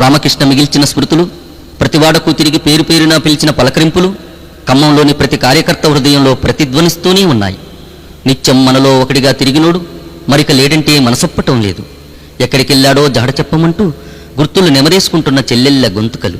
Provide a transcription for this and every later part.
రామకృష్ణ మిగిల్చిన స్మృతులు ప్రతివాడకు తిరిగి పేరు పేరున పిలిచిన పలకరింపులు ఖమ్మంలోని ప్రతి కార్యకర్త హృదయంలో ప్రతిధ్వనిస్తూనే ఉన్నాయి. నిత్యం మనలో ఒకటిగా తిరిగినోడు మరిక లేడంటే మనసొప్పటం లేదు. ఎక్కడికెళ్ళాడో జాడ చెప్పమంటూ గుర్తులు నెమరేసుకుంటున్న చెల్లెళ్ళ గొంతుకలు.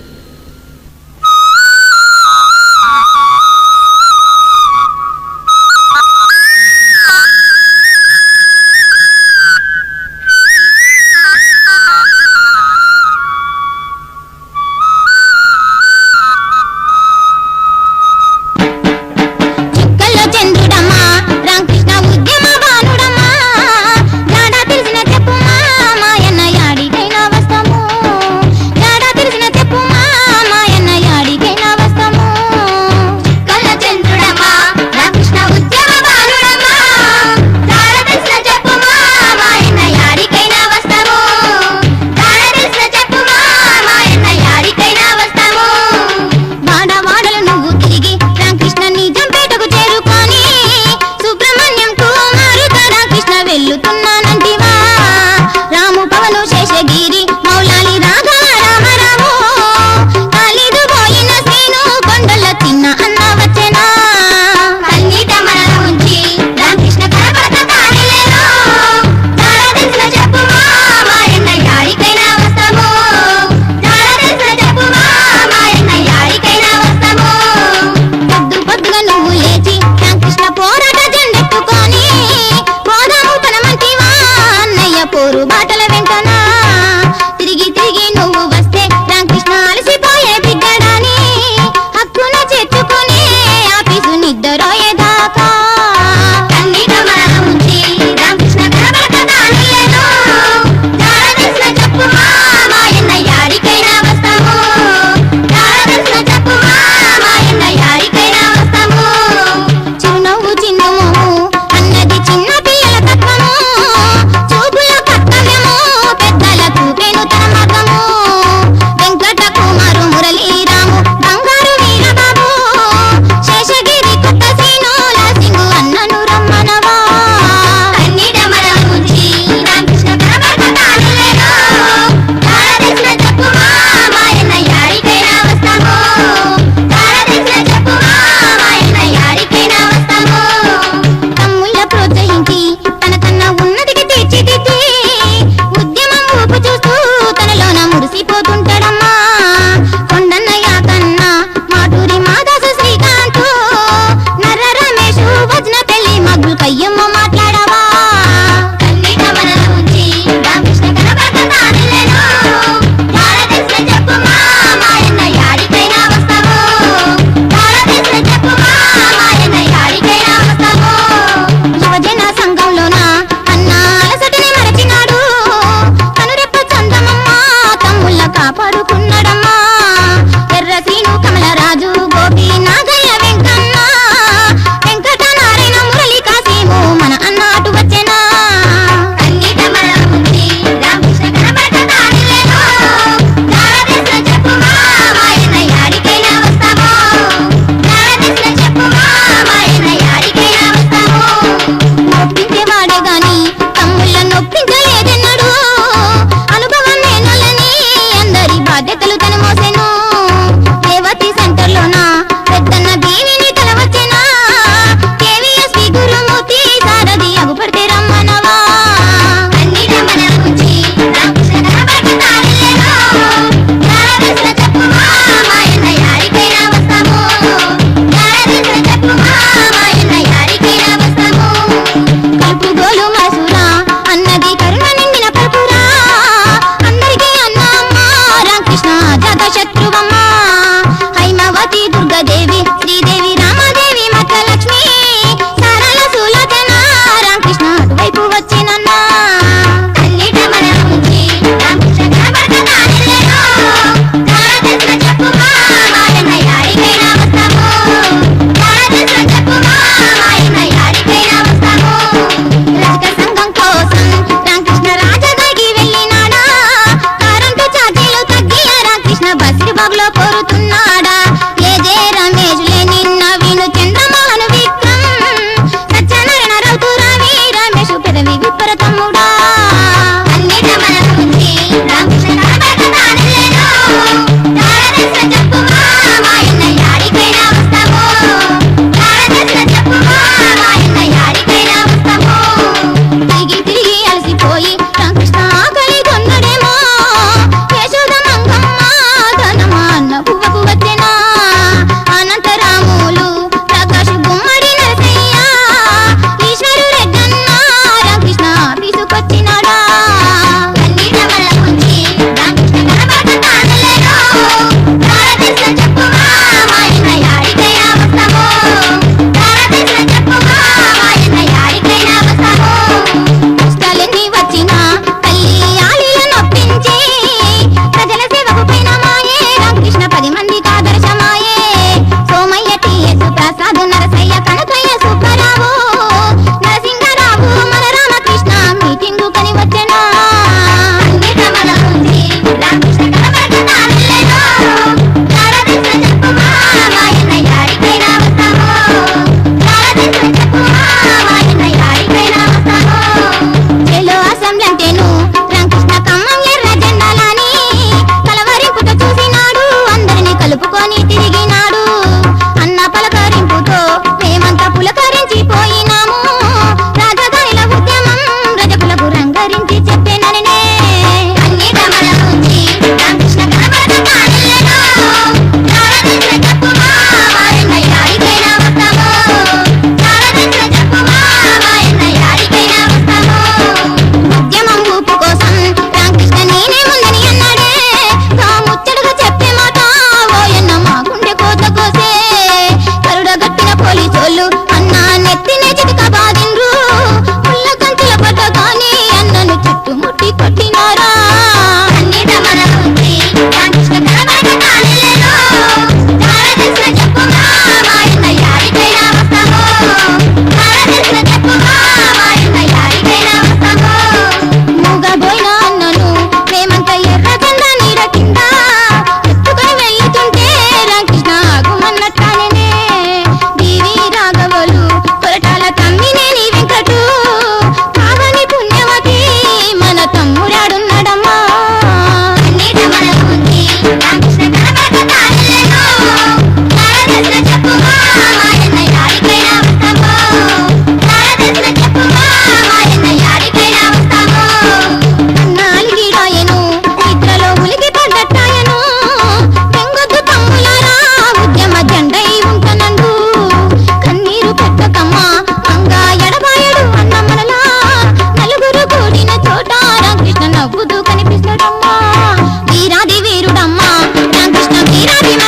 శత్రువా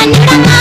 I'm